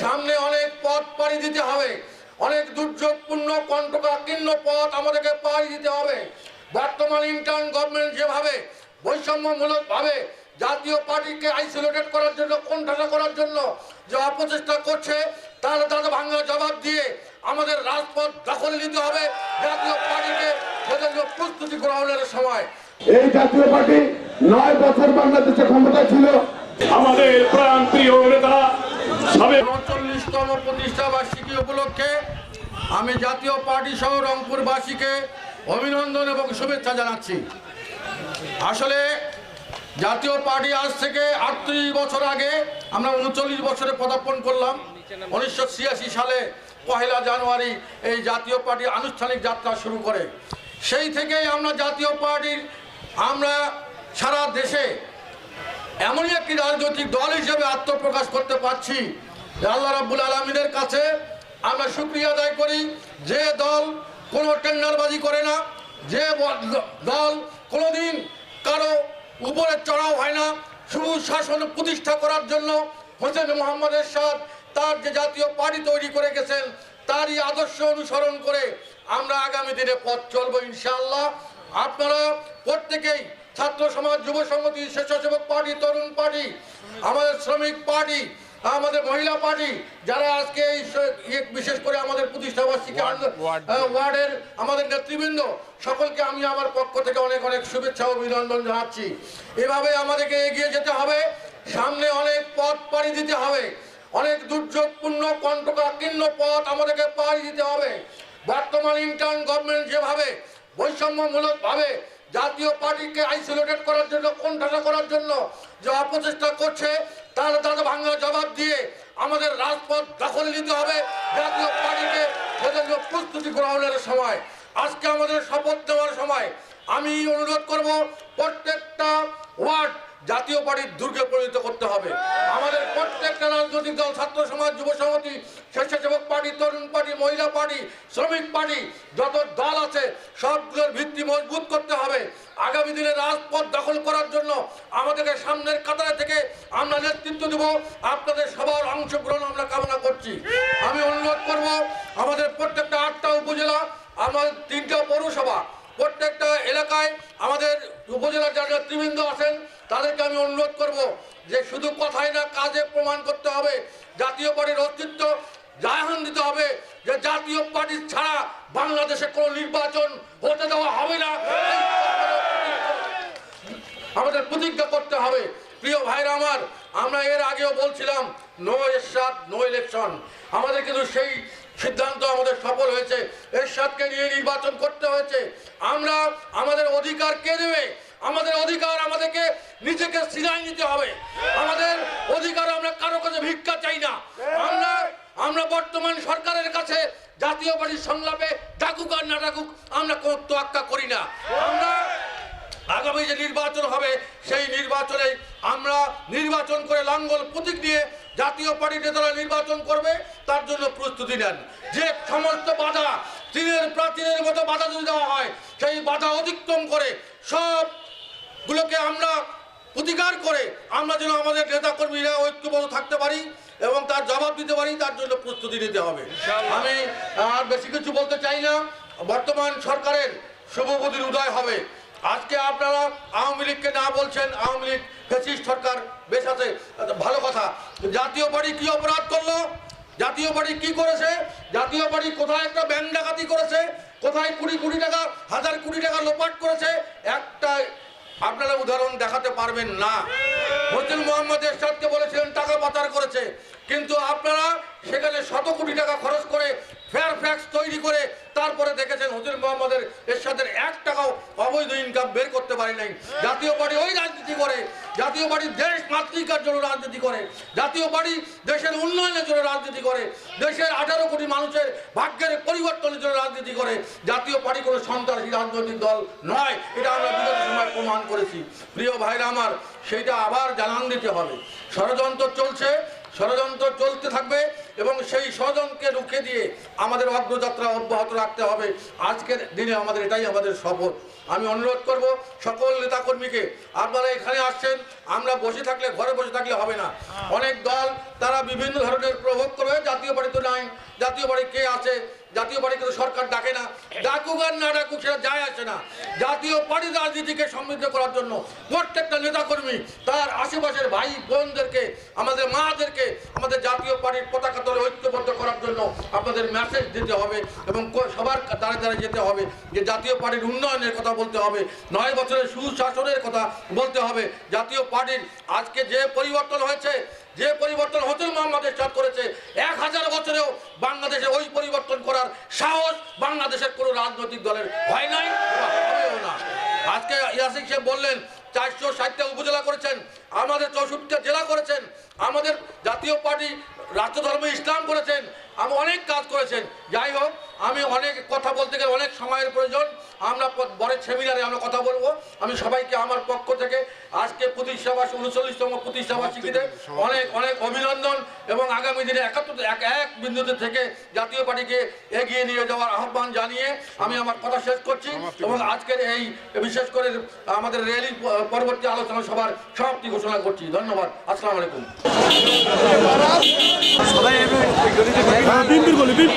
সামনে অনেক পথ পাড়ি দিতে হবে। অনেক দুর্যোগপূর্ণ কণ্ঠকাকীর্ণ পথ আমাদেরকে পাড়ি দিতে হবে। বর্তমান ইন্টার্ন গভর্নমেন্ট যেভাবে বৈষম্যমূলকভাবে জাতীয় পার্টিকে আইসোলেটেড করার জন্য কোণঠাসা করার জন্য যে অপচেষ্টা করছে তার দাদা ভাঙা জবাব দিয়ে আমাদের রাজপথ দখলে নিতে হবে। জাতীয় পার্টিকে সেজন্য প্রস্তুতি গ্রহণের সময়। এই জাতীয় পার্টি নয় বছর বাংলাদেশে ক্ষমতা ছিল। আমাদের প্রাণ প্রিয় নেতা উনচল্লিশতম প্রতিষ্ঠা বার্ষিকী উপলক্ষে আমি জাতীয় পার্টি সহ রংপুরবাসীকে অভিনন্দন এবং শুভেচ্ছা জানাচ্ছি। আসলে জাতীয় পার্টি আজ থেকে আটত্রিশ বছর আগে আমরা উনচল্লিশ বছরে পদার্পণ করলাম। উনিশশো ছিয়াশি সালে পহেলা জানুয়ারি এই জাতীয় পার্টি আনুষ্ঠানিক যাত্রা শুরু করে। সেই থেকেই আমরা জাতীয় পার্টির আমরা সারা দেশে এমনই একটি রাজনৈতিক দল হিসেবে আত্মপ্রকাশ করতে পারছি। আল্লাহ রাব্বুল আলমিনের কাছে আমরা সুক্রিয়া আদায় করি যে দল কোনো টেন্ডারবাজি করে না, যে দল কোনোদিন কারও উপরে চড়াও হয় না। সুশাসন প্রতিষ্ঠা করার জন্য হোসেন মোহাম্মদ এরশাদ তার যে জাতীয় পার্টি তৈরি করে গেছেন, তারই আদর্শ অনুসরণ করে আমরা আগামী দিনে পথ চলবো ইনশাআল্লাহ। আপনারা প্রত্যেকেই ছাত্র সমাজ যুব সংগঠন স্বেচ্ছাসেবক পার্টি তরুণ পার্টি আমাদের শ্রমিক পার্টি আমাদের মহিলা পার্টি যারা আজকে এই ইয়ে বিশেষ করে আমাদের আহ, ওয়ার্ডের আমাদের নেতৃবৃন্দ সকলকে আমি আমার পক্ষ থেকে অনেক অনেক শুভেচ্ছা ও অভিনন্দন জানাচ্ছি। এভাবে আমাদেরকে এগিয়ে যেতে হবে। সামনে অনেক পথ পাড়ি দিতে হবে। অনেক দুর্যোগপূর্ণ কণ্ঠকাকীর্ণ পথ আমাদেরকে পাড়ি দিতে হবে। বর্তমান ইন্টার্ন গভর্নমেন্ট যেভাবে বৈষম্যমূলকভাবে জাতীয় পার্টিকে আইসোলেটেড করার জন্য, কোণঠাসা করার জন্য যে অপচেষ্টা করছে, তার তাদের ভাঙা জবাব দিয়ে আমাদের রাজপথ দখল নিতে হবে। জাতীয় পার্টিকে সেজন্য প্রস্তুতি গ্রহণের সময়। আজকে আমাদের শপথ দেওয়ার সময় আমি অনুরোধ করব, প্রত্যেকটা ওয়ার্ড জাতীয় পার্টির দুর্গে পরিণত করতে হবে। আমাদের প্রত্যেকটা রাজনৈতিক দল, ছাত্র সমাজ, যুব সমিতি স্বেচ্ছাসেবক পার্টি, তরুণ পার্টি, মহিলা পার্টি, শ্রমিক পার্টি, যত দল আছে, সবগুলোর ভিত্তি মজবুত করতে হবে। আগামী দিনে রাজপথ দখল করার জন্য আমাদেরকে সামনের কাতারে থেকে আমরা নেতৃত্ব দেব। আপনাদের সবার অংশগ্রহণ আমরা কামনা করছি। আমি অনুরোধ করব, আমাদের প্রত্যেকটা আটটা উপজেলা, আমাদের তিনটা পৌরসভা প্রত্যেকটা এলাকায় আমাদের উপজেলার যারা নেতৃবৃন্দ আছেন, তাদেরকে আমি অনুরোধ করব যে শুধু কথাই না, কাজে প্রমাণ করতে হবে, জাতীয় পার্টির অস্তিত্ব জাহান দিতে হবে, যে জাতীয় পার্টি ছাড়া বাংলাদেশে কোনো নির্বাচন হতে দেওয়া হবে না। আমাদের প্রতিজ্ঞা করতে হবে। প্রিয় ভাইরা আমার, আমরা এর আগেও বলছিলাম, নো এরশাদ, নো ইলেকশন। আমাদের কিন্তু সেই সিদ্ধান্ত আমাদের সফল হয়েছে। এরশাদকে নিয়ে নির্বাচন করতে হয়েছে। আমরা আমাদের অধিকার কে দেবে? আমাদের অধিকার আমাদেরকে নিজেকে সিনাই নিতে হবে। আমাদের অধিকার আমরা কারও কাছে ভিক্ষা চাই না। আমরা আমরা বর্তমান সরকারের কাছে জাতীয় পার্টির সংলাপে ডাকুক আর না ডাকুক, আমরা কোনো তোয়াক্কা করি না। আমরা আগামী যে নির্বাচন হবে, সেই নির্বাচনে আমরা নির্বাচন করে লাঙ্গল প্রতীক নিয়ে জাতীয় পার্টি নেতারা নির্বাচন করবে তার জন্য প্রস্তুতি নেন। যে সমস্ত বাধা চীনের প্রাচীনের মতো বাধা যদি দেওয়া হয় সেই বাধা অতিক্রম করে সব গুলোকে আমরা প্রতিকার করে আমরা যেন আমাদের নেতাকর্মীরা ঐক্যবদ্ধ থাকতে পারি এবং তার জবাব দিতে পারি তার জন্য প্রস্তুতি নিতে হবে। আমি আর বেশি কিছু বলতে চাই না। বর্তমান সরকারের শুভবুদ্ধির উদয় হবে। আজকে আপনারা আওয়ামী লীগকে না বলছেন আওয়ামী লীগ ফেসিস্ট সরকার বেশ আছে ভালো জাতীয় পার্টি কি অপরাধ করল? জাতীয় পার্টি কি করেছে? জাতীয় পার্টি কোথায় একটা ব্যাংক ডাকাতি করেছে? কোথায় কুড়ি কোটি টাকা, হাজার কোটি টাকা লোপাট করেছে? একটা আপনারা উদাহরণ দেখাতে পারবেন না। হোসেন মোহাম্মদ এরশাদকে বলেছিলেন, টাকা পাচার করেছে। কিন্তু আপনারা সেখানে শত কোটি টাকা খরচ করে ফেয়ার ফ্যাক্স তৈরি করে তারপরে দেখেছেন হোসেন মোহাম্মদের এরশাদের এক টাকাও অবৈধ ইনকাম বের করতে পারি নাই। জাতীয় পার্টি ওই রাজনীতি করে, জাতীয় পার্টি দেশ মাতৃকার জন্য রাজনীতি করে, জাতীয় পার্টি দেশের উন্নয়নের জন্য রাজনীতি করে, দেশের আঠারো কোটি মানুষের ভাগ্যের পরিবর্তনের জন্য রাজনীতি করে। জাতীয় পার্টি কোনো সন্ত্রাসী রাজনৈতিক দল নয়, এটা আমরা বিগত সময় প্রমাণ করেছি। প্রিয় ভাইরা আমার সেইটা আবার জানান দিতে হবে। ষড়যন্ত্র চলছে, ষড়যন্ত্র চলতে থাকবে। এবং সেই স্বজনকে রুখে দিয়ে আমাদের অগ্রযাত্রা অব্যাহত রাখতে হবে। আজকের দিনে আমাদের এটাই আমাদের শপথ আমি অনুরোধ করব সকল নেতাকর্মীকে, আপনারা এখানে আসছেন, আমরা বসে থাকলে, ঘরে বসে থাকলে হবে না। অনেক দল, তারা বিভিন্ন ধরনের প্রভোগ করবে জাতীয় বাড়ি কে আছে জাতীয় পার্টি কিন্তু সরকার ডাকে না। ডাকুক আর না ডাকুক সেটা যায় আসে না। জাতীয় পার্টি রাজনীতিকে সমৃদ্ধ করার জন্য প্রত্যেকটা নেতাকর্মী, তার আশেপাশের ভাই বোনদেরকে, আমাদের মাদেরকে, আমাদের জাতীয় পার্টির পতাকা তলে ঐক্যবদ্ধ করার জন্য আপনাদের মেসেজ দিতে হবে এবং সবার দ্বারা দ্বারা যেতে হবে যে জাতীয় পার্টির উন্নয়নের কথা বলতে হবে, নয় বছরের সুশাসনের কথা বলতে হবে। জাতীয় পার্টির আজকে যে পরিবর্তন হয়েছে যে পরিবর্তন হোসেন মোহাম্মদের চট করেছে, এক হাজার বছরেও বাংলাদেশে ওই পরিবর্তন করার সাহস বাংলাদেশের কোনো রাজনৈতিক দলের হয় নাই হবেও না। আজকে ইয়াসিক সাহেব বললেন চারশো ষাটটা উপজেলা করেছেন আমাদের চৌষট্টিটা জেলা করেছেন আমাদের জাতীয় পার্টি রাষ্ট্রধর্ম ইসলাম করেছেন আমি অনেক কাজ করেছেন। যাই হোক আমি অনেক কথা বলতে গেলে অনেক সময়ের প্রয়োজন আমরা পরের সেমিনারে আমরা কথা বলব। আমি সবাইকে আমার পক্ষ থেকে আজকে প্রতিষ্ঠাবাস উনচল্লিশতম প্রতিষ্ঠাবার্ষিকীতে অনেক অনেক অভিনন্দন এবং আগামী দিনে একাত্তর এক এক বিন্দুতে থেকে জাতীয় পার্টিকে এগিয়ে নিয়ে যাওয়ার আহ্বান জানিয়ে আমি আমার কথা শেষ করছি এবং আজকের এই বিশেষ করে আমাদের র্যালির প- পরবর্তী আলোচনা সবার সমাপ্তি ঘোষণা করছি। ধন্যবাদ। আসসালাম আলাইকুম। গলি বিএনপি